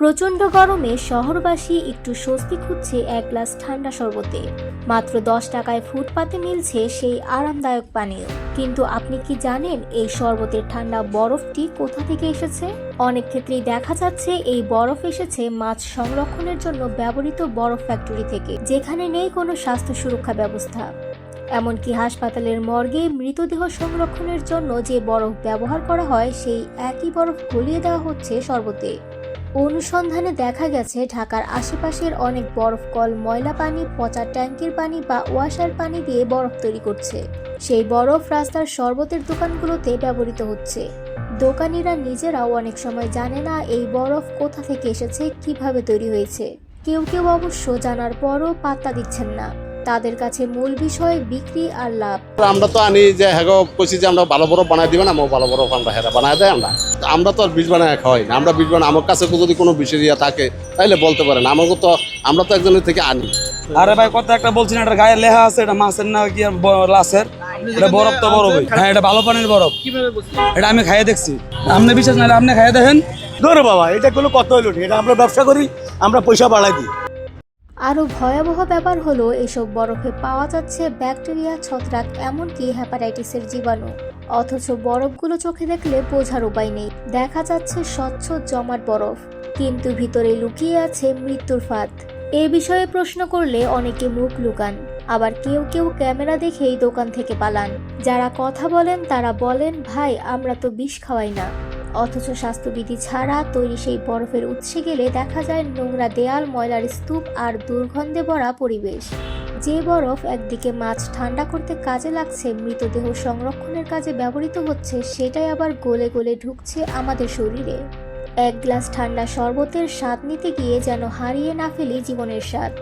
প্রচণ্ড গরমে শহরবাসী একটু স্বস্তি খুঁজছে এক গ্লাস ঠান্ডা শরবতে। মাত্র দশ টাকায় ফুটপাতে মিলছে সেই আরামদায়ক পানীয়। কিন্তু আপনি কি জানেন এই শরবতের ঠান্ডা বরফটি কোথা থেকে এসেছে? অনেক ক্ষেত্রেই দেখা যাচ্ছে এই বরফ এসেছে মাছ সংরক্ষণের জন্য ব্যবহৃত বরফ ফ্যাক্টরি থেকে, যেখানে নেই কোনো স্বাস্থ্য সুরক্ষা ব্যবস্থা। এমনকি হাসপাতালের মর্গে মৃতদেহ সংরক্ষণের জন্য যে বরফ ব্যবহার করা হয়, সেই একই বরফ গলিয়ে দেওয়া হচ্ছে শরবতে। অনুসন্ধানে দেখা গেছে, ঢাকার আশেপাশের অনেক বরফ কল, ময়লা পানি, পচা ট্যাঙ্কের পানি বা ওয়াশার পানি দিয়ে বরফ তৈরি করছে। সেই বরফ রাস্তার শরবতের দোকানগুলোতে ব্যবহৃত হচ্ছে। দোকানিরা নিজেরাও অনেক সময় জানে না এই বরফ কোথা থেকে এসেছে, কীভাবে তৈরি হয়েছে। কেউ কেউ অবশ্য জানার পরও পাত্তা দিচ্ছেন না। তাদের কাছে মূল বিষয় বিক্রি আর লাভ। আমরা তো আনি যে হ্যাঁ গো, কইছি যে আমরা ভালো বরফ বানাই দিবেন আমার ভালো বরফ আমরা হেরা বানাই দেয় আমরা। আমরা তো আর বীজ বানায় খাওয়াই না। আমরা বীজ বানাই আমার কাছে যদি কোনো বিষয় ইয়া থাকে তাহলে বলতে পারেন। আমাকে তো আমরা তো একজনের থেকে আনি। আরে ভাই কত একটা বলছি না এটা গায়ে লেখা আছে এটা মাছের না কি লাশের এটা বরফ তো বরফ হ্যাঁ এটা ভালো পানির বরফ। এটা আমি খাইয়ে দেখছি। আপনি বিশ্বাস না আপনি খাইয়ে দেখেন। ধরো বাবা এটা কোনো কত হইল না। এটা আমরা ব্যবসা করি আমরা পয়সা বাড়াই দিই। আরও ভয়াবহ ব্যাপার হলো, এসব বরফে পাওয়া যাচ্ছে ব্যাকটেরিয়া, ছত্রাক, এমনকি হ্যাপাটাইটিসের জীবাণু। অথচ বরফগুলো চোখে দেখলে বোঝার উপায় নেই। দেখা যাচ্ছে স্বচ্ছ জমাট বরফ, কিন্তু ভিতরে লুকিয়ে আছে মৃত্যুর ফাঁদ। এ বিষয়ে প্রশ্ন করলে অনেকে মুখ লুকান। আবার কেউ কেউ ক্যামেরা দেখেই দোকান থেকে পালান। যারা কথা বলেন, তারা বলেন, ভাই, আমরা তো বিষ খাওয়াই না। অথচ স্বাস্থ্যবিধি ছাড়া তৈরি সেই বরফের উৎসে গেলে দেখা যায় নোংরা দেয়াল, ময়লার স্তূপ আর দুর্গন্ধে ভরা পরিবেশ। যে বরফ একদিকে মাছ ঠান্ডা করতে কাজে লাগছে, মৃতদেহ সংরক্ষণের কাজে ব্যবহৃত হচ্ছে, সেটাই আবার গলে গলে ঢুকছে আমাদের শরীরে। এক গ্লাস ঠান্ডা শরবতের স্বাদ নিতে গিয়ে যেন হারিয়ে না ফেলি জীবনের স্বাদ।